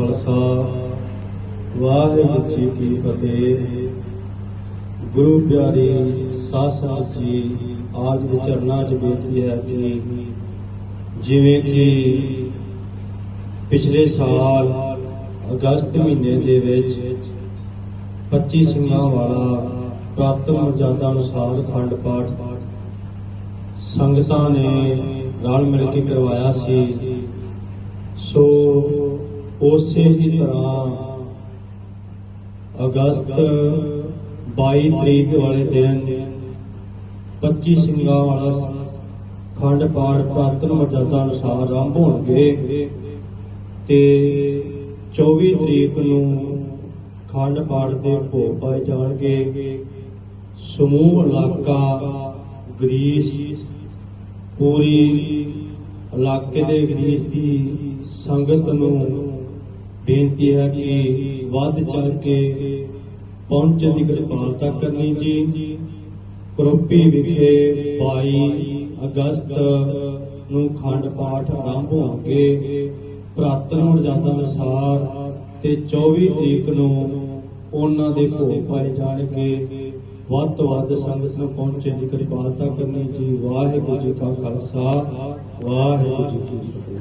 ਖਾਲਸਾ, ਵਾਹਿਗੁਰੂ ਜੀ ਕੀ ਫਤਿਹ। ਗੁਰੂ ਪਿਆਰੇ ਸਾਧ ਸੰਗਤ ਜੀ, ਆਜ ਦੇ ਚਰਨਾਂ 'ਚ ਬੇਨਤੀ ਹੈ ਕਿ ਜਿਵੇਂ ਕਿ ਪਿਛਲੇ ਸਾਲ ਅਗਸਤ ਮਹੀਨੇ ਦੇ ਵਿੱਚ 25 ਸਿੰਘਾਂ ਵਾਲਾ ਪ੍ਰਾਪਤ ਮਰਜ਼ਾਦਾ ਅਨੁਸਾਰ ਖੰਡ ਪਾਠ ਸੰਗਤਾਂ ਨੇ ਰਲ ਮਿਲ ਕੇ ਕਰਵਾਇਆ ਸੀ। ਸੋ ਉਸੇ ਹੀ ਤਰ੍ਹਾਂ ਅਗਸਤ 22 ਤਰੀਕ ਵਾਲੇ ਦਿਨ 25 ਸਿੰਘਾਂ ਵਾਲਾ ਖੰਡ ਪਾਠ ਪ੍ਰਾਤਨ ਮਰਜ਼ਾਦਾ ਅਨੁਸਾਰ ਆਰੰਭ ਹੋਣਗੇ ਤੇ 24 ਤਰੀਕ ਨੂੰ ਖੰਡ ਪਾਠ ਦੇ ਭੋਗ ਪਾਏ ਜਾਣਗੇ। ਸਮੂਹ ਇਲਾਕਾ ਗ੍ਰੀਸ, ਪੂਰੀ ਇਲਾਕੇ ਦੇ ਗ੍ਰੀਸ ਦੀ ਸੰਗਤ ਨੂੰ ਬੇਨਤੀ ਹੈ ਕਿ ਵੱਧ ਚੜ ਕੇ ਪਹੁੰਚਣ ਦੀ ਕਿਰਪਾਲਤਾ ਕਰਨੀ ਜੀ। ਕਰੋਪੀ ਵਿਖੇ 22 ਅਗਸਤ ਨੂੰ ਖੰਡ ਪਾਠ ਆਰੰਭ ਹੋਣਗੇ। ਪ੍ਰਾਤਨ ਮਰਜ਼ਾਦਾ ਅਨੁਸਾਰ ਤੇ 24 ਤਰੀਕ ਨੂੰ ਉਹਨਾਂ ਦੇ ਭੋਗ ਪਾਏ ਜਾਣਗੇ। ਵੱਧ ਤੋਂ ਵੱਧ ਸੰਗਤ ਨੂੰ ਪਹੁੰਚਣ ਦੀ ਕਿਰਪਾਲਤਾ ਕਰਨੀ ਜੀ। ਵਾਹਿਗੁਰੂ ਜੀ ਕਾ ਖਾਲਸਾ, ਵਾਹਿਗੁਰੂ ਜੀ ਕੀ ਫਤਿਹ।